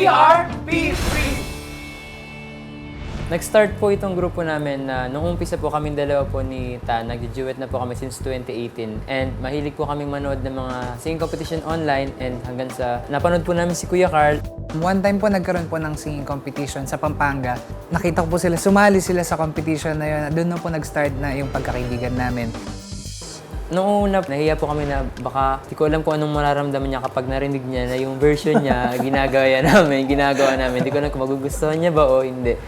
We are Be Free! Nag-start po itong grupo namin na nung umpisa po kaming dalawa po ni Ta, nag-duet na po kami since 2018. And mahilig po kaming manood ng mga singing competition online and hanggang sa napanood po namin si Kuya Carl. One time po nagkaroon po ng singing competition sa Pampanga. Nakita ko po sila, sumali sila sa competition na yun. Doon na po nag-start na yung pagkakaibigan namin. Noong una, nahiya po kami na baka di ko alam kung anong mararamdaman niya kapag narinig niya na yung version niya, ginagawa namin, ginagawa namin. Di ko alam kung magugustuhan niya ba o hindi.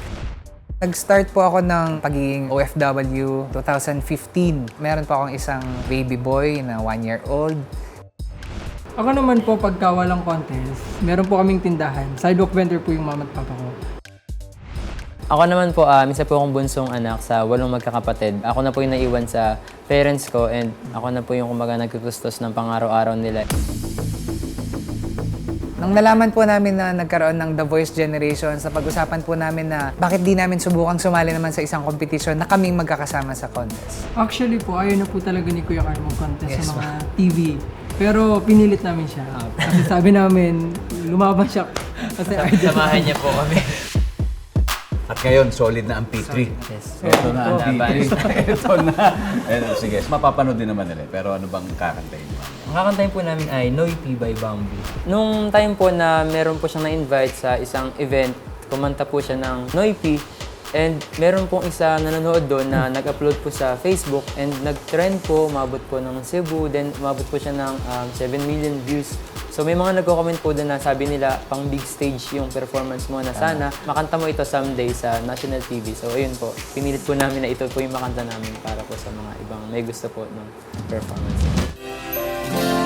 Nag-start po ako ng pagiging OFW 2015. Meron po akong isang baby boy na one year old. Ako naman po, pagka walang contest, meron po kaming tindahan. Sidewalk vendor po yung mama at papa ko. Ako naman po, um, isa po akong bunsong anak sa walong magkakapatid. Ako na po yung naiwan sa parents ko and ako na po yung kumaga nagtutustos ng pang-araw-araw nila. Nung nalaman po namin na nagkaroon ng The Voice Generation, sa pag-usapan po namin na bakit di namin subukang sumali naman sa isang competition na kaming magkakasama sa contest. Actually po, ayaw na po talaga ni Kuya Carl mag-contest Yes, sa mga TV. Pero pinilit namin siya. Kasi sabi namin, lumaban siya. Kasi. Samahan niya po kami. Ngayon, solid na ang P3. Yes. Ito na ang Laban. P3. Ito na. Ayun, sige, mapapanood din naman nila. Pero ano bang kakantayin mo? Ang kakantayin po namin ay Noipy by Bamboo. Nung time po na meron po siyang na-invite sa isang event, kumanta po siya ng Noipy. And meron pong isa nanonood doon na nag-upload po sa Facebook and nag-trend po, umabot po ng Cebu, then umabot po siya ng um, 7 million views. So may mga nagko-comment po doon na sabi nila pang big stage yung performance mo na sana makanta mo ito someday sa national TV. So ayun po, pinilit po namin na ito po yung makanta namin para po sa mga ibang may gusto po ng performance.